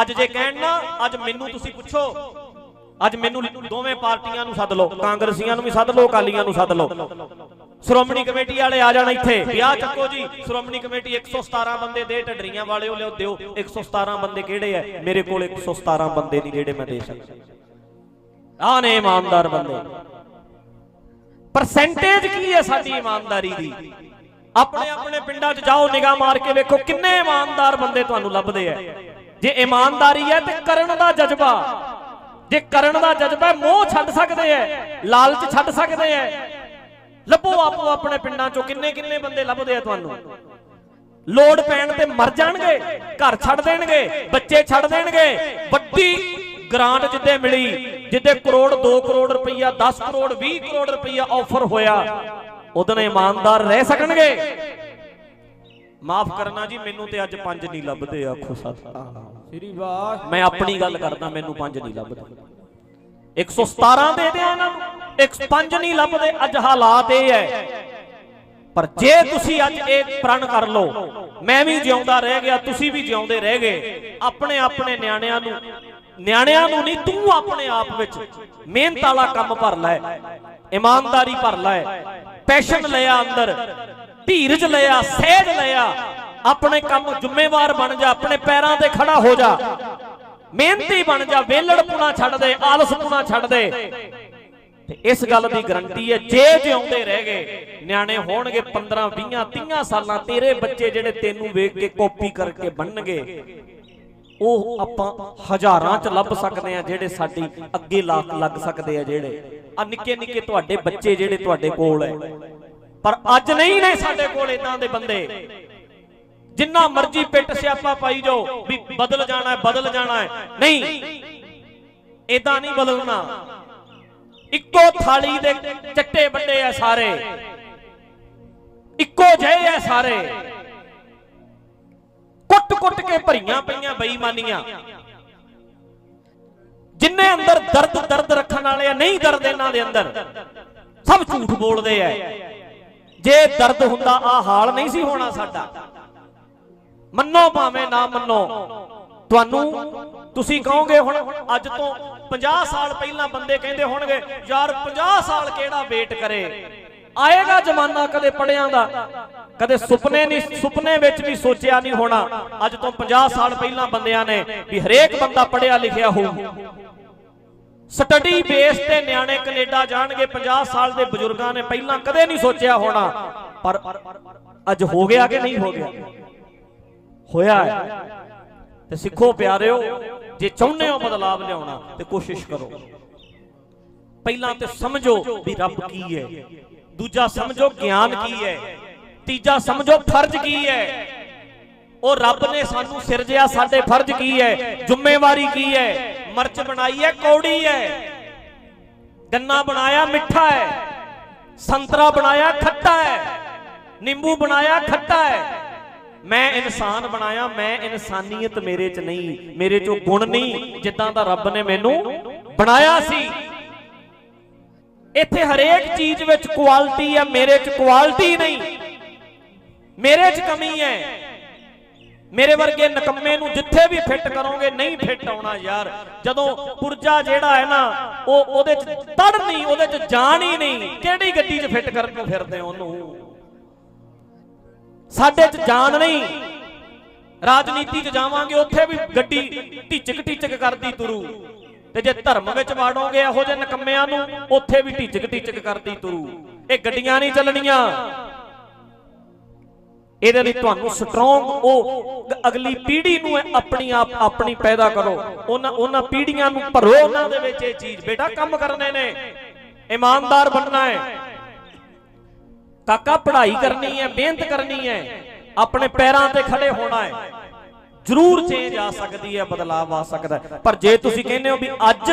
ਅੱਜ ਜੇ ਕਹਿਣ ਨਾ, ਅੱਜ ਮੈਨੂੰ ਤੁਸੀਂ ਪੁੱਛੋ। ਅੱਜ ਮੈਨੂੰ ਦੋਵੇਂ ਪਾਰਟੀਆਂ ਨੂੰ ਸੱਦ ਲਓ, ਕਾਂਗਰਸੀਆਂ ਨੂੰ ਵੀ ਸੱਦ ਲਓ, ਅਕਾਲੀਆਂ ਨੂੰ ਸੱਦ ਲਓ। ਸ਼੍ਰੋਮਣੀ ਕਮੇਟੀ ਵਾਲੇ ਆ ਜਾਣ ਇੱਥੇ। ਵਿਆਹ ਚੱਕੋ ਜੀ। ਸ਼੍ਰੋਮਣੀ ਕਮੇਟੀ 117 ਬੰਦੇ ਦੇ ਢੱਡਰੀਆਂ ਵਾਲਿਓ ਲਿਓ, ਦਿਓ। 117 ਬੰਦੇ ਕਿਹੜੇ ਐ? ਮੇਰੇ ਕੋਲ 117 ਬੰਦੇ ਨਹੀਂ ਜਿਹੜੇ ਮੈਂ ਦੇ ਸਕਦਾ। ਆ ਨੇ ਇਮਾਨਦਾਰ ਬੰਦੇ। ਪਰਸੈਂਟੇਜ ਕੀ ਹੈ ਸਾਡੀ ਇਮਾਨਦਾਰੀ ਦੀ? ਆਪਣੇ ਆਪਣੇ ਪਿੰਡਾਂ 'ਚ ਜਾਓ, ਨਿਗਾਹ ਮਾਰ ਕੇ ਵੇਖੋ ਕਿੰਨੇ ਇਮਾਨਦਾਰ ਬੰਦੇ ਤੁਹਾਨੂੰ ਲੱਭਦੇ ਐ। ਜੇ ਇਮਾਨਦਾਰੀ ਹੈ ਤੇ ਕਰਨ ਦਾ ਜਜ਼ਬਾ। ਜੇ ਕਰਨ ਦਾ ਜਜ਼ਬਾ ਮੋਹ ਛੱਡ ਸਕਦੇ ਐ, ਲਾਲਚ ਛੱਡ ਸਕਦੇ ਐ। ਲੱਭੋ ਆਪੋ ਆਪਣੇ ਪਿੰਡਾਂ 'ਚੋਂ, ਕਿੰਨੇ ਕਿੰਨੇ ਬੰਦੇ ਲੱਭਦੇ ਆ ਤੁਹਾਨੂੰ? ਲੋੜ ਪੈਣ ਤੇ ਮਰ ਜਾਣਗੇ, ਘਰ ਛੱਡ ਦੇਣਗੇ, ਬੱਚੇ ਛੱਡ ਦੇਣਗੇ। ਵੱਡੀ ਗ੍ਰਾਂਟ ਜਿੱਦੇ ਮਿਲੀ, ਜਿੱਦੇ ਕਰੋੜ 2 ਕਰੋੜ ਰੁਪਈਆ 10 ਕਰੋੜ 20 ਕਰੋੜ ਰੁਪਈਆ ਆਫਰ ਹੋਇਆ ਉਦੋਂ ਇਮਾਨਦਾਰ ਰਹਿ ਸਕਣਗੇ। ਮਾਫ ਕਰਨਾ ਜੀ, ਮੈਨੂੰ ਤੇ ਅੱਜ ਪੰਜ ਨਹੀਂ ਲੱਭਦੇ, ਆਖੋ ਸਤਿ ਸ੍ਰੀ ਵਾਹ ਮੈਂ ਆਪਣੀ ਗੱਲ ਕਰਦਾ, ਮੈਨੂੰ ਪੰਜ ਨਹੀਂ ਲੱਭਦੇ। 117 ਦੇ ਦਿਆਂ ਇਹਨਾਂ ਨੂੰ, ਇੱਕ ਪੰਜ ਨਹੀਂ ਲੱਭਦੇ, ਅੱਜ ਹਾਲਾਤ ਇਹ ਹੈ। ਪਰ ਜੇ ਤੁਸੀਂ ਅੱਜ ਇਹ ਪ੍ਰਣ ਕਰ ਲਓ, ਮੈਂ ਵੀ ਜਿਉਂਦਾ ਰਹਿ ਗਿਆ, ਤੁਸੀਂ ਵੀ ਜਿਉਂਦੇ ਰਹਿ ਗਏ, ਆਪਣੇ ਆਪਣੇ ਨਿਆਣਿਆਂ ਨੂੰ ਨਿਆਣਿਆਂ ਨੂੰ ਨਹੀਂ, ਤੂੰ ਆਪਣੇ ਆਪ ਵਿੱਚ ਮਿਹਨਤ ਵਾਲਾ ਕੰਮ ਭਰ ਲੈ, ਇਮਾਨਦਾਰੀ ਭਰ ਲੈ, ਪੈਸ਼ਨ ਲਿਆ ਅੰਦਰ, ਧੀਰਜ ਲਿਆ, ਸਹਿਜ ਲਿਆ ਆਪਣੇ ਕੰਮ ਜ਼ਿੰਮੇਵਾਰ ਬਣ ਜਾ, ਆਪਣੇ ਪੈਰਾਂ ਤੇ ਖੜਾ ਹੋ ਜਾ। ਮਿਹਨਤੀ ਬਣ ਜਾ ਵੇਲੜਪੁਣਾ ਛੱਡ ਦੇ ਆਲਸਪੁਣਾ ਛੱਡ ਦੇ। ਤੇ ਇਸ ਗੱਲ ਦੀ ਗਰੰਟੀ ਹੈ, ਜੇ ਜਿਉਂਦੇ ਰਹਿ ਗਏ, ਨਿਆਣੇ ਹੋਣਗੇ 15 20 30 ਸਾਲਾਂ, ਤੇਰੇ ਬੱਚੇ ਜਿਹੜੇ ਤੈਨੂੰ ਵੇਖ ਕੇ ਕਾਪੀ ਕਰਕੇ ਬਣਨਗੇ ਉਹ ਆਪਾਂ ਹਜ਼ਾਰਾਂ ਚ ਲੱਭ ਸਕਦੇ ਆ ਜਿਹੜੇ ਸਾਡੀ ਅੱਗੇ ਲੱਗ ਲੱਗ ਸਕਦੇ ਆ ਜਿਹੜੇ। ਆ ਨਿੱਕੇ ਨਿੱਕੇ ਤੁਹਾਡੇ ਬੱਚੇ ਜਿਹੜੇ ਤੁਹਾਡੇ ਕੋਲ ਹੈ। ਪਰ ਅੱਜ ਨਹੀਂ ਨੇ ਸਾਡੇ ਕੋਲ ਇਦਾਂ ਦੇ ਬੰਦੇ। ਜਿੰਨਾ ਮਰਜ਼ੀ ਪਿੱਟ ਸਿਆਪਾ ਪਾਈ ਜਾਓ ਵੀ ਬਦਲ ਜਾਣਾ ਹੈ, ਬਦਲ ਜਾਣਾ ਹੈ। ਨਹੀਂ ਇਦਾਂ ਨਹੀਂ ਬਦਲਣਾ। ਇੱਕੋ ਥਾਲੀ ਦੇ ਚੱਟੇ ਵੱਡੇ ਆ ਸਾਰੇ। ਇੱਕੋ ਜਿਹੇ ਆ ਸਾਰੇ। ਕੁੱਟ-ਕੁੱਟ ਕੇ ਭਰੀਆਂ ਪਈਆਂ ਬੇਈਮਾਨੀਆਂ। ਜਿੰਨੇ ਅੰਦਰ ਦਰਦ ਦਰਦ ਰੱਖਣ ਵਾਲੇ ਆ, ਨਹੀਂ ਦਰਦ ਇਹਨਾਂ ਦੇ ਅੰਦਰ। ਸਭ ਝੂਠ ਬੋਲਦੇ ਆ ਜੇ ਦਰਦ ਹੁੰਦਾ ਆ ਹਾਲ ਨਹੀਂ ਸੀ ਹੋਣਾ ਸਾਡਾ। ਮੰਨੋ ਭਾਵੇਂ ਨਾ ਮੰਨੋ। ਤੁਹਾਨੂੰ ਤੁਸੀਂ ਕਹੋਗੇ ਹੁਣ ਅੱਜ ਤੋਂ 50 ਸਾਲ ਪਹਿਲਾਂ ਬੰਦੇ ਕਹਿੰਦੇ ਹੋਣਗੇ, ਯਾਰ 50 ਸਾਲ ਕਿਹੜਾ ਵੇਟ ਕਰੇ? ਆਏਗਾ ਜ਼ਮਾਨਾ ਕਦੇ ਪੜਿਆਂ ਦਾ। ਕਦੇ ਸੁਪਨੇ ਨਹੀਂ, ਸੁਪਨੇ ਵਿੱਚ ਵੀ ਸੋਚਿਆ ਨਹੀਂ ਹੋਣਾ। ਅੱਜ ਤੋਂ 50 ਸਾਲ ਪਹਿਲਾਂ ਬੰਦਿਆਂ ਨੇ ਵੀ ਹਰੇਕ ਬੰਦਾ ਪੜਿਆ ਲਿਖਿਆ ਹੋਊ। ਸਟੱਡੀ ਬੇਸ ਤੇ ਨਿਆਣੇ ਕੈਨੇਡਾ ਜਾਣਗੇ 50 ਸਾਲ ਦੇ ਬਜ਼ੁਰਗਾਂ ਨੇ ਪਹਿਲਾਂ ਕਦੇ ਨਹੀਂ ਸੋਚਿਆ ਹੋਣਾ। ਪਰ ਅੱਜ ਹੋ ਗਿਆ ਕਿ ਨਹੀਂ ਹੋ ਗਿਆ? ਹੋਇਆ ਹੈ। ਤੇ ਸਿੱਖੋ ਪਿਆਰਿਓ, ਜੇ ਚਾਹੁੰਦੇ ਹੋ ਬਦਲਾਵ ਲਿਆਉਣਾ, ਤੇ ਕੋਸ਼ਿਸ਼ ਕਰੋ। ਪਹਿਲਾਂ ਤੇ ਸਮਝੋ ਵੀ ਰੱਬ ਕੀ ਹੈ। ਦੂਜਾ ਸਮਝੋ ਗਿਆਨ ਕੀ ਹੈ। ਤੀਜਾ ਸਮਝੋ ਫਰਜ਼ ਕੀ ਹੈ। ਉਹ ਰੱਬ ਨੇ ਸਾਨੂੰ ਸਿਰਜਿਆ ਸਾਡੇ ਫਰਜ਼ ਕੀ ਹੈ? ਜ਼ਿੰਮੇਵਾਰੀ ਕੀ ਹੈ? ਮਰਚ ਬਣਾਈ ਹੈ, ਕੌੜੀ ਹੈ? ਗੰਨਾ ਬਣਾਇਆ, ਮਿੱਠਾ ਹੈ? ਸੰਤਰਾ ਬਣਾਇਆ, ਖੱਟਾ ਹੈ? ਨਿੰਬੂ ਬਣਾਇਆ, ਖੱਟਾ ਹੈ? ਮੈਂ ਇਨਸਾਨ ਬਣਾਇਆ, ਮੈਂ ਇਨਸਾਨੀਅਤ ਮੇਰੇ 'ਚ ਨਹੀਂ, ਮੇਰੇ 'ਚੋਂ ਗੁਣ ਨਹੀਂ, ਜਿੱਦਾਂ ਦਾ ਰੱਬ ਨੇ ਮੈਨੂੰ ਬਣਾਇਆ ਸੀ। ਇੱਥੇ ਹਰੇਕ ਚੀਜ਼ ਵਿੱਚ ਕੁਆਲਿਟੀ ਹੈ, ਮੇਰੇ 'ਚ ਕੁਆਲਿਟੀ ਨਹੀਂ। ਮੇਰੇ 'ਚ ਕਮੀ ਹੈ। ਮੇਰੇ ਵਰਗੇ ਨਕੰਮੇ ਨੂੰ ਜਿੱਥੇ ਵੀ ਫਿੱਟ ਕਰੋਗੇ, ਨਹੀਂ ਫਿੱਟ ਆਉਣਾ ਯਾਰ। ਜਦੋਂ ਪੁਰਜਾ ਜਿਹੜਾ ਹੈ ਨਾ, ਉਹ ਉਹਦੇ 'ਚ ਤੜ ਨਹੀਂ, ਉਹਦੇ 'ਚ ਜਾਣ ਹੀ ਨਹੀਂ। ਕਿਹੜੀ ਗੱਡੀ 'ਚ ਫਿੱਟ ਕਰਕੇ ਫਿਰਦੇ ਉਹਨੂੰ? ਸਾਡੇ 'ਚ ਜਾਨ ਨਹੀਂ। ਰਾਜਨੀਤੀ 'ਚ ਜਾਵਾਂਗੇ, ਉੱਥੇ ਵੀ ਗੱਡੀ ਢਿਚਕ ਢਿਚਕ ਕਰਦੀ ਤੁਰੂ। ਤੇ ਜੇ ਧਰਮ ਵਿੱਚ ਵਾੜੋਗੇ ਇਹੋ ਜਿਹੇ ਨਕੰਮਿਆਂ ਨੂੰ, ਉੱਥੇ ਵੀ ਢਿਚਕ ਢਿਚਕ ਕਰਦੀ ਤੁਰੂ। ਇਹ ਗੱਡੀਆਂ ਨਹੀਂ ਚੱਲਣੀਆਂ। ਇਹਦੇ ਲਈ ਤੁਹਾਨੂੰ ਸਟਰੋਂਗ ਉਹ ਅਗਲੀ ਪੀੜ੍ਹੀ ਨੂੰ ਆਪਣੀ ਆਪ ਆਪਣੀ ਪੈਦਾ ਕਰੋ। ਉਹਨਾਂ ਉਹਨਾਂ ਪੀੜ੍ਹੀਆਂ ਨੂੰ ਭਰੋ ਉਹਨਾਂ ਦੇ ਵਿੱਚ ਇਹ ਚੀਜ਼। ਬੇਟਾ, ਕੰਮ ਕਰਨੇ ਨੇ। ਇਮਾਨਦਾਰ ਬਣਨਾ ਹੈ। ਕਾਕਾ, ਪੜ੍ਹਾਈ ਕਰਨੀ ਹੈ, ਮਿਹਨਤ ਕਰਨੀ ਹੈ, ਆਪਣੇ ਪੈਰਾਂ ਤੇ ਖੜੇ ਹੋਣਾ ਹੈ। ਜ਼ਰੂਰ ਚੇਂਜ ਆ ਸਕਦੀ ਹੈ ਬਦਲਾਅ ਆ ਸਕਦਾ ਪਰ ਜੇ ਤੁਸੀਂ ਕਹਿੰਦੇ ਹੋ ਵੀ ਅੱਜ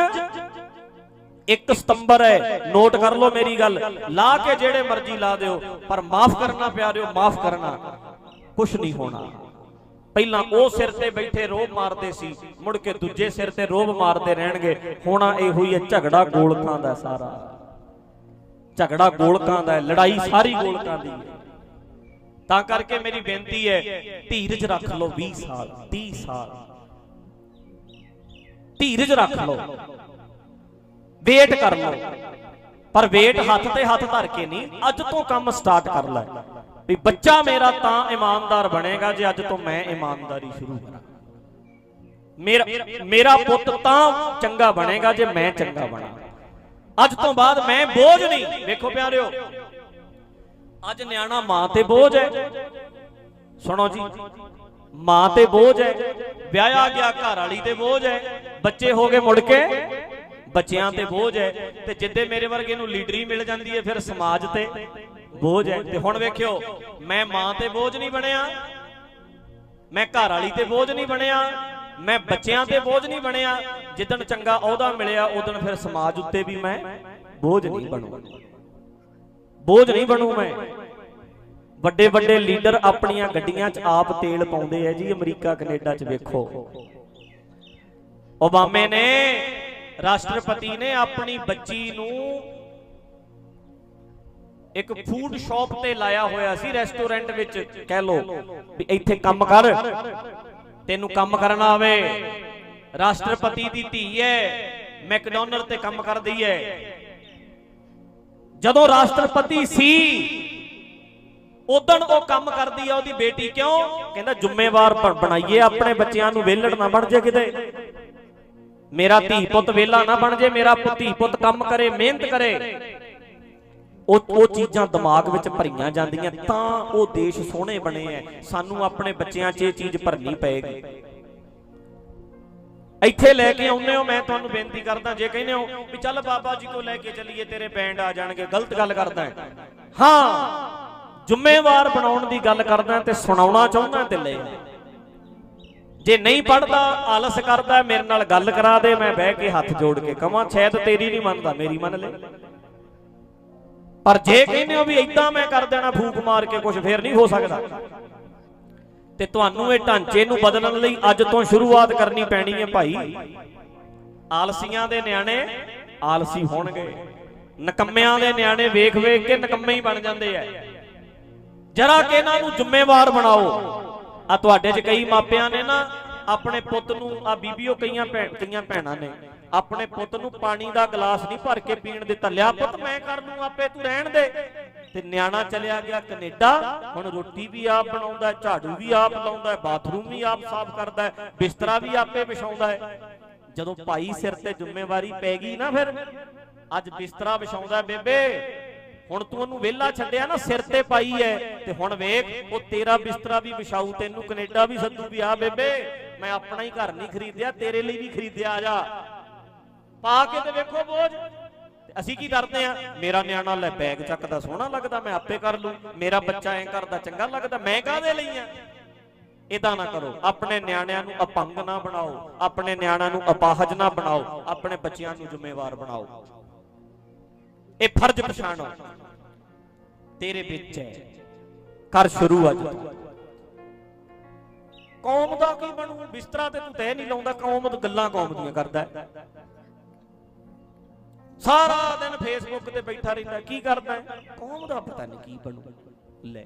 1 ਸਤੰਬਰ ਹੈ, ਨੋਟ ਕਰ ਲਓ ਮੇਰੀ ਗੱਲ, ਲਾ ਕੇ ਜਿਹੜੇ ਮਰਜ਼ੀ ਲਾ ਦਿਓ, ਪਰ ਮਾਫ ਕਰਨਾ ਪਿਆਰਿਓ, ਮਾਫ ਕਰਨਾ ਕੁਝ ਨਹੀਂ ਹੋਣਾ। ਪਹਿਲਾਂ ਉਹ ਸਿਰ ਤੇ ਬੈਠੇ ਰੋਬ ਮਾਰਦੇ ਸੀ, ਮੁੜ ਕੇ ਦੂਜੇ ਸਿਰ ਤੇ ਰੋਬ ਮਾਰਦੇ ਰਹਿਣਗੇ। ਹੋਣਾ ਇਹ ਹੋਈ ਹੈ, ਝਗੜਾ ਗੋਲਕਾਂ ਦਾ ਸਾਰਾ। ਝਗੜਾ ਗੋਲਕਾਂ ਦਾ ਹੈ, ਲੜਾਈ ਸਾਰੀ ਗੋਲਕਾਂ ਦੀ ਹੈ। ਤਾਂ ਕਰਕੇ ਮੇਰੀ ਬੇਨਤੀ ਹੈ, ਧੀਰਜ ਰੱਖ ਲਓ 20 ਸਾਲ 30 ਸਾਲ। ਧੀਰਜ ਰੱਖ ਲਓ। ਵੇਟ ਕਰ ਲਓ। ਪਰ ਵੇਟ ਹੱਥ ਤੇ ਹੱਥ ਧਰ ਕੇ ਨਹੀਂ, ਅੱਜ ਤੋਂ ਕੰਮ ਸਟਾਰਟ ਕਰ ਲੈ। ਵੀ ਬੱਚਾ ਮੇਰਾ ਤਾਂ ਇਮਾਨਦਾਰ ਬਣੇਗਾ ਜੇ ਅੱਜ ਤੋਂ ਮੈਂ ਇਮਾਨਦਾਰੀ ਸ਼ੁਰੂ ਕਰਾਂ। ਮੇਰਾ ਮੇਰਾ ਪੁੱਤ ਤਾਂ ਚੰਗਾ ਬਣੇਗਾ ਜੇ ਮੈਂ ਚੰਗਾ ਬਣਾ। ਅੱਜ ਤੋਂ ਬਾਅਦ ਮੈਂ ਬੋਝ ਨਹੀਂ। ਵੇਖੋ ਪਿਆਰਿਓ, ਅੱਜ ਨਿਆਣਾ ਮਾਂ ਤੇ ਬੋਝ ਹੈ। ਸੁਣੋ ਜੀ, ਮਾਂ ਤੇ ਬੋਝ ਹੈ, ਵਿਆਹਿਆ ਗਿਆ ਘਰ ਵਾਲੀ ਤੇ ਬੋਝ ਹੈ, ਬੱਚੇ ਹੋ ਗਏ ਮੁੜ ਕੇ, ਬੱਚਿਆਂ ਤੇ ਬੋਝ ਹੈ। ਤੇ ਜਿੱਦੇ ਮੇਰੇ ਵਰਗੇ ਨੂੰ ਲੀਡਰੀ ਮਿਲ ਜਾਂਦੀ ਹੈ, ਫਿਰ ਸਮਾਜ ਤੇ ਬੋਝ ਹੈ। ਤੇ ਹੁਣ ਵੇਖਿਓ, ਮੈਂ ਮਾਂ ਤੇ ਬੋਝ ਨਹੀਂ ਬਣਿਆ, ਮੈਂ ਘਰ ਵਾਲੀ ਤੇ ਬੋਝ ਨਹੀਂ ਬਣਿਆ, ਮੈਂ ਬੱਚਿਆਂ ਤੇ ਬੋਝ ਨਹੀਂ ਬਣਿਆ ਜਿੱਦਣ ਚੰਗਾ ਅਹੁਦਾ ਮਿਲਿਆ ਉਦੋਂ ਫਿਰ ਸਮਾਜ ਉੱਤੇ ਵੀ ਮੈਂ ਬੋਝ ਨਹੀਂ ਬਣੂ। ਬੋਝ ਨਹੀਂ ਬਣੂ ਮੈਂ। ਵੱਡੇ ਵੱਡੇ ਲੀਡਰ ਆਪਣੀਆਂ ਗੱਡੀਆਂ 'ਚ ਆਪ ਤੇਲ ਪਾਉਂਦੇ ਆ ਜੀ, ਅਮਰੀਕਾ, ਕੈਨੇਡਾ 'ਚ ਵੇਖੋ। ਓਬਾਮੇ ਨੇ, ਰਾਸ਼ਟਰਪਤੀ ਨੇ ਆਪਣੀ ਬੱਚੀ ਨੂੰ ਇੱਕ ਫੂਡ ਸ਼ਾਪ ਤੇ ਲਾਇਆ ਹੋਇਆ ਸੀ ਰੈਸਟੋਰੈਂਟ ਵਿੱਚ। ਕਹਿ ਲੋ ਵੀ ਇੱਥੇ ਕੰਮ ਕਰ, ਤੈਨੂੰ ਕੰਮ ਕਰਨਾ ਆਵੇ। ਰਾਸ਼ਟਰਪਤੀ ਦੀ ਧੀ ਹੈ, ਮੈਕਡੋਨਲਡ ਤੇ ਕੰਮ ਕਰਦੀ ਹੈ। ਜਦੋਂ ਰਾਸ਼ਟਰਪਤੀ ਸੀ, ਉਦੋਂ ਉਹ ਕੰਮ ਕਰਦੀ ਆ ਉਹਦੀ ਬੇਟੀ ਕਿਉਂ? ਕਹਿੰਦਾ, ਜ਼ਿੰਮੇਵਾਰ ਬਣਾਈਏ ਆਪਣੇ ਬੱਚਿਆਂ ਨੂੰ, ਵਿਹਲੜ ਨਾ ਬਣ ਜੇ ਕਿਤੇ। ਮੇਰਾ ਧੀ ਪੁੱਤ ਵਿਹਲਾ ਨਾ ਬਣ ਜੇ, ਮੇਰਾ ਧੀ ਪੁੱਤ ਕੰਮ ਕਰੇ, ਮਿਹਨਤ ਕਰੇ। ਉਹ ਉਹ ਚੀਜ਼ਾਂ ਦਿਮਾਗ ਵਿੱਚ ਭਰੀਆਂ ਜਾਂਦੀਆਂ, ਤਾਂ ਉਹ ਦੇਸ਼ ਸੋਹਣੇ ਬਣੇ ਐ। ਸਾਨੂੰ ਆਪਣੇ ਬੱਚਿਆਂ 'ਚ ਇਹ ਚੀਜ਼ ਭਰਨੀ ਪਏਗੀ। ਇੱਥੇ ਲੈ ਕੇ ਆਉਂਦੇ ਹੋ, ਮੈਂ ਤੁਹਾਨੂੰ ਬੇਨਤੀ ਕਰਦਾ, ਜੇ ਕਹਿੰਦੇ ਹੋ ਵੀ ਚੱਲ ਬਾਬਾ ਜੀ ਕੋ ਲੈ ਕੇ ਚੱਲੀਏ, ਤੇਰੇ ਬੈਂਡ ਆ ਜਾਣਗੇ, ਗਲਤ ਗੱਲ ਕਰਦਾ ਹਾਂ। ਜ਼ਿੰਮੇਵਾਰ ਬਣਾਉਣ ਦੀ ਗੱਲ ਕਰਦਾ ਤੇ ਸੁਣਾਉਣਾ ਚਾਹੁੰਦਾ ਤੇ ਲੈ। ਜੇ ਨਹੀਂ ਪੜਦਾ ਆਲਸ ਕਰਦਾ, ਮੇਰੇ ਨਾਲ ਗੱਲ ਕਰਾ ਦੇ, ਮੈਂ ਬਹਿ ਕੇ ਹੱਥ ਜੋੜ ਕੇ ਕਵਾਂ, ਸ਼ਾਇਦ ਤੇਰੀ ਨਹੀਂ ਮੰਨਦਾ, ਮੇਰੀ ਮੰਨ ਲੈ। ਪਰ ਜੇ ਕਹਿੰਦੇ ਹੋ ਵੀ ਇਦਾਂ ਮੈਂ ਕਰ ਦੇਣਾ, ਫੂਕ ਮਾਰ ਕੇ ਕੁਝ ਫੇਰ ਨਹੀਂ ਹੋ ਸਕਦਾ। ਤੇ ਤੁਹਾਨੂੰ ਇਹ ਢਾਂਚੇ ਨੂੰ ਬਦਲਣ ਲਈ ਅੱਜ ਤੋਂ ਸ਼ੁਰੂਆਤ ਕਰਨੀ ਪੈਣੀ ਹੈ ਭਾਈ। ਆਲਸੀਆਂ ਦੇ ਨਿਆਣੇ ਆਲਸੀ ਹੋਣਗੇ। ਨਕੰਮਿਆਂ ਦੇ ਨਿਆਣੇ ਵੇਖ ਵੇਖ ਕੇ ਨਕੰਮੇ ਹੀ ਬਣ ਜਾਂਦੇ ਆ। ਜਰਾ ਕਿ ਇਹਨਾਂ ਨੂੰ ਜ਼ਿੰਮੇਵਾਰ ਬਣਾਓ। ਆ ਤੁਹਾਡੇ 'ਚ ਕਈ ਮਾਪਿਆਂ ਨੇ ਨਾ, ਆਪਣੇ ਪੁੱਤ ਨੂੰ, ਆ ਬੀਬੀਓ ਕਈਆਂ ਭੈਣ ਕਈਆਂ ਭੈਣਾਂ ਨੇ, ਆਪਣੇ ਪੁੱਤ ਨੂੰ ਪਾਣੀ ਦਾ ਗਲਾਸ ਨਹੀਂ ਭਰ ਕੇ ਪੀਣ ਦਿੱਤਾ। ਲਿਆ ਪੁੱਤ, ਮੈਂ ਕਰ ਲੂੰ ਆਪੇ, ਤੂੰ ਰਹਿਣ ਦੇ। ਤੇ ਨਿਆਣਾ ਚਲਿਆ ਗਿਆ ਕੈਨੇਡਾ। ਹੁਣ ਰੋਟੀ ਵੀ ਆਪ ਬਣਾਉਂਦਾ ਝਾੜੂ ਵੀ ਆਪ ਲਾਉਂਦਾ ਬਾਥਰੂਮ ਵੀ ਆਪ ਸਾਫ਼ ਕਰਦਾ ਬਿਸਤਰਾ ਵੀ ਆਪੇ ਵਿਛਾਉਂਦਾ ਹੈ। ਜਦੋਂ ਭਾਈ ਸਿਰ ਤੇ ਜ਼ਿੰਮੇਵਾਰੀ ਪੈ ਗਈ ਨਾ ਫਿਰ, ਅੱਜ ਬਿਸਤਰਾ ਵਿਛਾਉਂਦਾ ਬੇਬੇ, ਹੁਣ ਤੂੰ ਉਹਨੂੰ ਵਿਹਲਾ ਛੱਡਿਆ ਨਾ, ਸਿਰ ਤੇ ਪਾਈ ਐ ਤੇ ਹੁਣ ਵੇਖ, ਉਹ ਤੇਰਾ ਬਿਸਤਰਾ ਵੀ ਵਿਛਾਊ, ਤੈਨੂੰ ਕੈਨੇਡਾ ਵੀ ਸੱਦੂ ਵੀ ਆ ਬੇਬੇ, ਮੈਂ ਆਪਣਾ ਹੀ ਘਰ ਨਹੀਂ ਖਰੀਦਿਆ, ਤੇਰੇ ਲਈ ਵੀ ਖਰੀਦਿਆ ਆ ਜਾ। ਪਾ ਕੇ ਤੇ ਵੇਖੋ ਬੋਝ। ਅਸੀਂ ਕੀ ਕਰਦੇ ਆ ਮੇਰਾ ਨਿਆਣਾ ਲੈ ਬੈਗ ਚੱਕਦਾ, ਸੋਹਣਾ ਲੱਗਦਾ, ਮੈਂ ਆਪੇ ਕਰ ਲੂੰ। ਮੇਰਾ ਬੱਚਾ ਐਂ ਕਰਦਾ, ਚੰਗਾ ਲੱਗਦਾ, ਮੈਂ ਕਾਹਦੇ ਲਈ ਆ? ਇਦਾਂ ਨਾ ਕਰੋ। ਆਪਣੇ ਨਿਆਣਿਆਂ ਨੂੰ ਅਪੰਗ ਨਾ ਬਣਾਓ। ਆਪਣੇ ਨਿਆਣਿਆਂ ਨੂੰ ਅਪਾਹਜ ਨਾ ਬਣਾਓ। ਆਪਣੇ ਬੱਚਿਆਂ ਨੂੰ ਜ਼ਿੰਮੇਵਾਰ ਬਣਾਓ। ਇਹ ਫਰਜ਼ ਪਛਾਣੋ। ਤੇਰੇ ਵਿੱਚ ਹੈ। ਕਰ ਸ਼ੁਰੂ ਅੱਜ ਕੌਮ ਦਾ ਕੀ ਬਣੂ? ਬਿਸਤਰਾ ਤੇ ਤੂੰ ਤੈ ਨਹੀਂ ਲਾਉਂਦਾ। ਕੌਮ ਗੱਲਾਂ ਕੌਮ ਦੀਆਂ ਕਰਦਾ। ਸਾਰਾ ਦਿਨ ਫੇਸਬੁੱਕ ਤੇ ਬੈਠਾ ਰਹਿੰਦਾ, ਕੀ ਕਰਦਾ? ਕੌਮ ਦਾ ਪਤਾ ਨਹੀਂ ਕੀ ਬਣੂ। ਲੈ,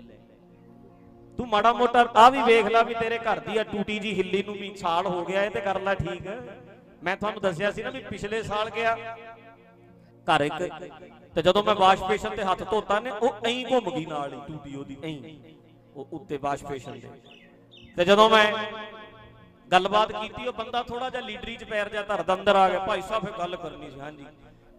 ਤੂੰ ਮਾੜਾ ਮੋਟਾ ਆ ਵੀ ਵੇਖ ਲੈ ਵੀ ਤੇਰੇ ਘਰ ਦੀ ਆ ਟੂਟੀ ਜੀ ਹਿੱਲੀ ਨੂੰ ਵੀ ਸਾਲ ਹੋ ਗਿਆ, ਇਹ ਤੇ ਕਰ ਲੈ ਠੀਕ। ਮੈਂ ਤੁਹਾਨੂੰ ਦੱਸਿਆ ਸੀ ਨਾ ਵੀ ਪਿਛਲੇ ਸਾਲ ਗਿਆ ਘਰ ਇੱਕ, ਤੇ ਜਦੋਂ ਮੈਂ ਵਾਸ਼ਪੇਸ਼ਨ ਤੇ ਹੱਥ ਧੋਤਾ ਨੇ, ਉਹ ਐਂ ਘੁੰਮ ਗਈ ਨਾਲ ਹੀ ਟੂਟੀ ਉਹਦੀ, ਐਂ, ਉਹ ਉੱਤੇ ਵਾਸ਼ ਦੇ। ਤੇ ਜਦੋਂ ਮੈਂ ਗੱਲਬਾਤ ਕੀਤੀ, ਉਹ ਬੰਦਾ ਥੋੜਾ ਜਿਹਾ ਲੀਡਰੀ ਚ ਪੈਰ ਜਾ ਧਰਦਾ, ਅੰਦਰ ਆ ਗਿਆ, ਭਾਈ ਸਾਹਿਬ ਫੇ ਗੱਲ ਕਰਨੀ ਸੀ। ਹਾਂਜੀ।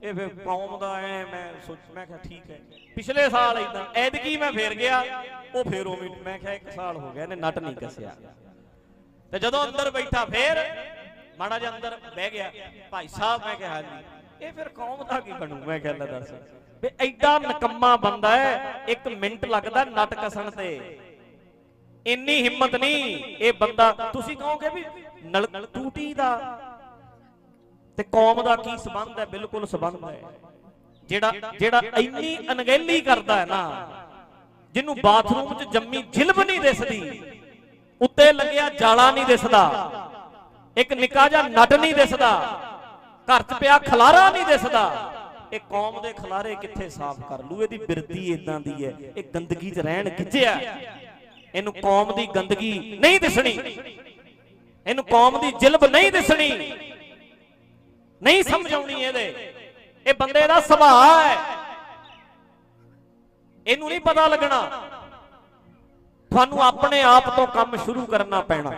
ਇਹ ਫੇ ਕੌਮ ਦਾ ਐ ਮੈਂ ਸੋਚ, ਮੈਂ ਕਿਹਾ ਠੀਕ ਹੈ। ਪਿਛਲੇ ਸਾਲ ਇਦਾਂ ਐਤਕੀ ਮੈਂ ਫੇਰ ਗਿਆ, ਉਹ ਫੇਰ ਉਵੇਂ ਮੈਂ ਕਿਹਾ ਇੱਕ ਸਾਲ ਹੋ ਗਿਆ, ਇਹਨੇ ਨਟ ਨਹੀਂ ਕੱਸਿਆ। ਤੇ ਜਦੋਂ ਅੰਦਰ ਬੈਠਾ ਫੇਰ, ਮਾੜਾ ਜਿਹਾ ਅੰਦਰ ਬਹਿ ਗਿਆ, ਭਾਈ ਸਾਹਿਬ ਮੈਂ ਕਿਹਾ ਹਾਂਜੀ, ਇਹ ਫਿਰ ਕੌਮ ਦਾ ਕੀ ਬਣੂ, ਮੈਂ ਕਿਹਾ ਲੈ ਦੱਸ। ਵੀ ਐਡਾ ਨਕੰਮਾ ਬੰਦਾ ਹੈ, ਇੱਕ ਮਿੰਟ ਲੱਗਦਾ ਨਟ ਕਸਣ ਤੇ। ਇੰਨੀ ਹਿੰਮਤ ਨਹੀਂ, ਇਹ ਬੰਦਾ, ਤੁਸੀਂ ਕਹੋਗੇ ਵੀ ਨਲ ਟੂਟੀ ਦਾ ਤੇ ਕੌਮ ਦਾ ਕੀ ਸਬੰਧ ਹੈ? ਬਿਲਕੁਲ ਸਬੰਧ ਹੈ। ਜਿਹੜਾ ਜਿਹੜਾ ਇੰਨੀ ਅਣਗਹਿਲੀ ਕਰਦਾ ਹੈ ਨਾ, ਜਿਹਨੂੰ ਬਾਥਰੂਮ 'ਚ ਜੰਮੀ ਜਿਲਬ ਨਹੀਂ ਦਿਸਦੀ, ਉੱਤੇ ਲੱਗਿਆ ਜਾਲਾ ਨਹੀਂ ਦਿਸਦਾ, ਇੱਕ ਨਿੱਕਾ ਜਿਹਾ ਨਟ ਨਹੀਂ ਦਿਸਦਾ, ਘਰ 'ਚ ਪਿਆ ਖਲਾਰਾ ਨਹੀਂ ਦਿਸਦਾ, ਇਹ ਕੌਮ ਦੇ ਖਲਾਰੇ ਕਿੱਥੇ ਸਾਫ਼ ਕਰ ਲੂ ਇਹਦੀ ਬਿਰਤੀ ਇਦਾਂ ਦੀ ਹੈ। ਇਹ ਗੰਦਗੀ 'ਚ ਰਹਿਣ ਗਿੱਜਿਆ ਇਹਨੂੰ ਕੌਮ ਦੀ ਗੰਦਗੀ ਨਹੀਂ ਦਿਸਣੀ। ਇਹਨੂੰ ਕੌਮ ਦੀ ਜਿਲਬ ਨਹੀਂ ਦਿਸਣੀ। ਨਹੀਂ ਸਮਝਾਉਣੀ ਇਹਦੇ। ਇਹ ਬੰਦੇ ਦਾ ਸੁਭਾਅ ਹੈ। ਇਹਨੂੰ ਨਹੀਂ ਪਤਾ ਲੱਗਣਾ। ਤੁਹਾਨੂੰ ਆਪਣੇ ਆਪ ਤੋਂ ਕੰਮ ਸ਼ੁਰੂ ਕਰਨਾ ਪੈਣਾ।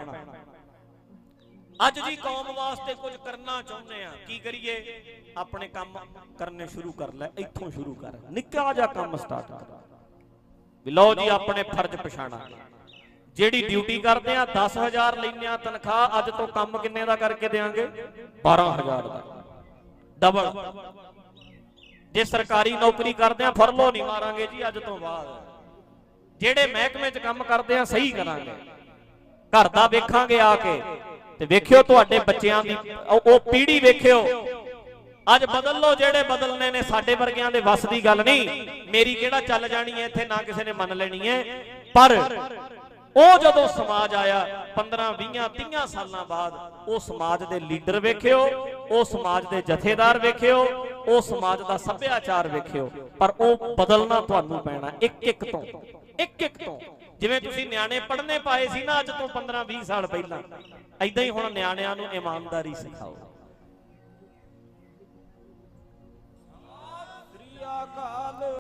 ਅੱਜ ਜੀ ਕੌਮ ਵਾਸਤੇ ਕੁਝ ਕਰਨਾ ਚਾਹੁੰਦੇ ਆ। ਕੀ ਕਰੀਏ? ਆਪਣੇ ਕੰਮ ਕਰਨੇ ਸ਼ੁਰੂ ਕਰ ਲੈ, ਇੱਥੋਂ ਸ਼ੁਰੂ ਕਰ। ਨਿੱਕਾ ਜਿਹਾ ਕੰਮ ਸਟਾਰਟ ਕਰ। ਵੀ ਲਓ ਜੀ, ਆਪਣੇ ਫਰਜ਼ ਪਛਾਣਾ। ਜਿਹੜੀ ਡਿਊਟੀ ਕਰਦੇ ਆ 10000 ਲੈਂਦੇ ਆ ਤਨਖਾਹ, ਅੱਜ ਤੋਂ ਕੰਮ ਕਿੰਨੇ ਦਾ ਕਰਕੇ ਦੇਾਂਗੇ 12000 ਦਾ। ਡਬਲ ਜੇ ਸਰਕਾਰੀ ਨੌਕਰੀ ਕਰਦੇ ਆ, ਫਰਲੋ ਨਹੀਂ ਮਾਰਾਂਗੇ ਜੀ ਅੱਜ ਤੋਂ ਬਾਅਦ। ਜਿਹੜੇ ਮਹਿਕਮੇ 'ਚ ਕੰਮ ਕਰਦੇ ਆ, ਸਹੀ ਕਰਾਂਗੇ। ਘਰ ਦਾ ਵੇਖਾਂਗੇ ਆ ਕੇ। ਤੇ ਵੇਖਿਓ ਤੁਹਾਡੇ ਬੱਚਿਆਂ ਦੀ, ਉਹ ਪੀੜ੍ਹੀ ਵੇਖਿਓ। ਅੱਜ ਬਦਲ ਲੋ ਜਿਹੜੇ ਬਦਲਨੇ ਨੇ, ਸਾਡੇ ਵਰਗਿਆਂ ਦੇ ਵੱਸ ਦੀ ਗੱਲ ਨਹੀਂ। ਮੇਰੀ ਕਿਹੜਾ ਚੱਲ ਜਾਣੀ ਹੈ, ਇੱਥੇ ਨਾ ਕਿਸੇ ਨੇ ਮੰਨ ਲੈਣੀ ਹੈ। ਪਰ ਉਹ ਜਦੋਂ ਸਮਾਜ ਆਇਆ 15 20 30 ਸਾਲਾਂ ਬਾਅਦ, ਉਹ ਸਮਾਜ ਦੇ ਲੀਡਰ ਵੇਖਿਓ। ਉਹ ਸਮਾਜ ਦੇ ਜਥੇਦਾਰ ਵੇਖਿਓ, ਉਹ ਸਮਾਜ ਦਾ ਸੱਭਿਆਚਾਰ ਵੇਖਿਓ, ਪਰ ਉਹ ਬਦਲਣਾ ਤੁਹਾਨੂੰ ਪੈਣਾ ਇੱਕ ਇੱਕ ਤੋਂ ਇੱਕ ਇੱਕ ਤੋਂ। ਜਿਵੇਂ ਤੁਸੀਂ ਨਿਆਣੇ ਪੜ੍ਹਨੇ ਪਾਏ ਸੀ ਨਾ ਅੱਜ ਤੋਂ 15 20 ਸਾਲ ਪਹਿਲਾਂ ਐਦਾਂ ਹੀ ਹੁਣ ਨਿਆਣਿਆਂ ਨੂੰ ਇਮਾਨਦਾਰੀ ਸਿਖਾਓ। ਸ੍ਰੀ ਅਕਾਲ।